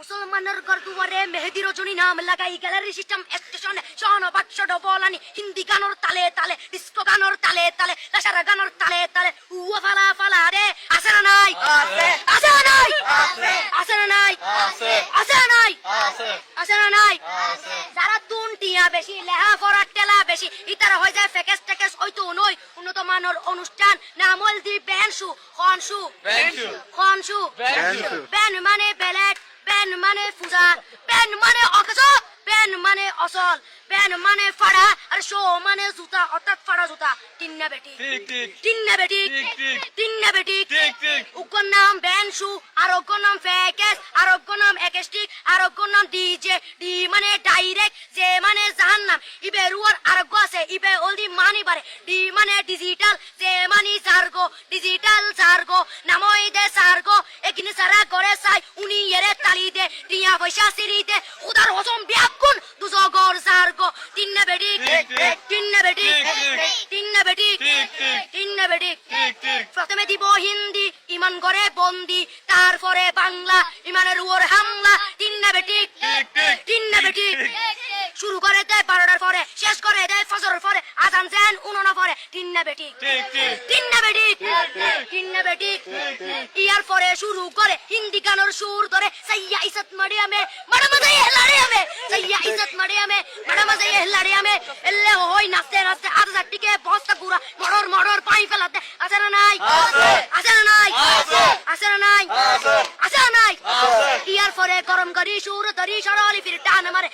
মুসলমানের গর্দুয়ারে মেহেদি রজনী নাম লাগাই গ্যালারি সিস্টেম স্টেশনে শন বাক্স ডবলানি হিন্দি গানোর তালে তালে ডিস্কো গানোর তালে তালে লাসারা গানোর তালে তালে উয়া ফালা ফালা রে আছে না নাই আছে। না নাই আছে। না নাই আছে। না নাই আছে। না নাই যারা তুন টিয়া বেশি লেহা ফরার টেলা বেশি ইতারা হয়ে যায় ফেকেস টেকেস হয়তো নই উন্নত মানের অনুষ্ঠান নামল দি বেনসু খনসু। খনসু। বেন মানে মানে ফুজা বেন মানে অকস বেন মানে অসল বেন মানে ফাড়া আর শো মানে জুতা অর্থাৎ ফাড়া জুতা। তিন্না বেটি ঠিক ঠিক তিন্না বেটি ঠিক, ঠিক। তিন্না বেটি ঠিক, ঠিক। উগ্র নাম বেনসু আর অগ্র নাম ফেকেস আর অগ্র নাম একেস্টিক আর অগ্র নাম ডিজে। ডি মানে ডাইরেক্ট যে মানে জাহান্নাম। ইবে রুয়ার আরোগ্য আছে ইবে অলদি মানি পারে ডি মানে ডিজিটাল এখানে সারা করে চাই উনি এরে তালি দে টিয়া পয়সা সিরি দে উদার হজম ব্যাগুন দুজগর জার্গো তিন্না বেটি ঠিক, ঠিক। তিন্না বেটি ঠিক। তিন্না বেটি ঠিক। তিন্না বেটি ঠিক ঠিক প্রথমে দিব হিন্দি ইমান করে বন্দি তারপরে বাংলা ইমানের উপর হামলা তিন না বেটি। তিন না বেটি শুরু করে দেয় বারোটার পরে শেষ করে দেয় ফজরের পরে যেন উনানা পরে। তিন না বেটি ঠিক। ঠিক তিন না বেটি তিন না বেটি ইয়ার পরে শুরু করে হিন্দি গানের সুর ধরে সাইয়া ইসত সাইয়া ইসত হই নাচতে নাচতে আধা জাতিকে বস্তা গুড়া মড়র মড়র পাই ফেলাতে। আছে না নাই? আছে। না নাই? আছে। না নাই? আছে। না নাই। ইয়ার পরে গরম করি সুর ধরি সরলি ফির টান মারে।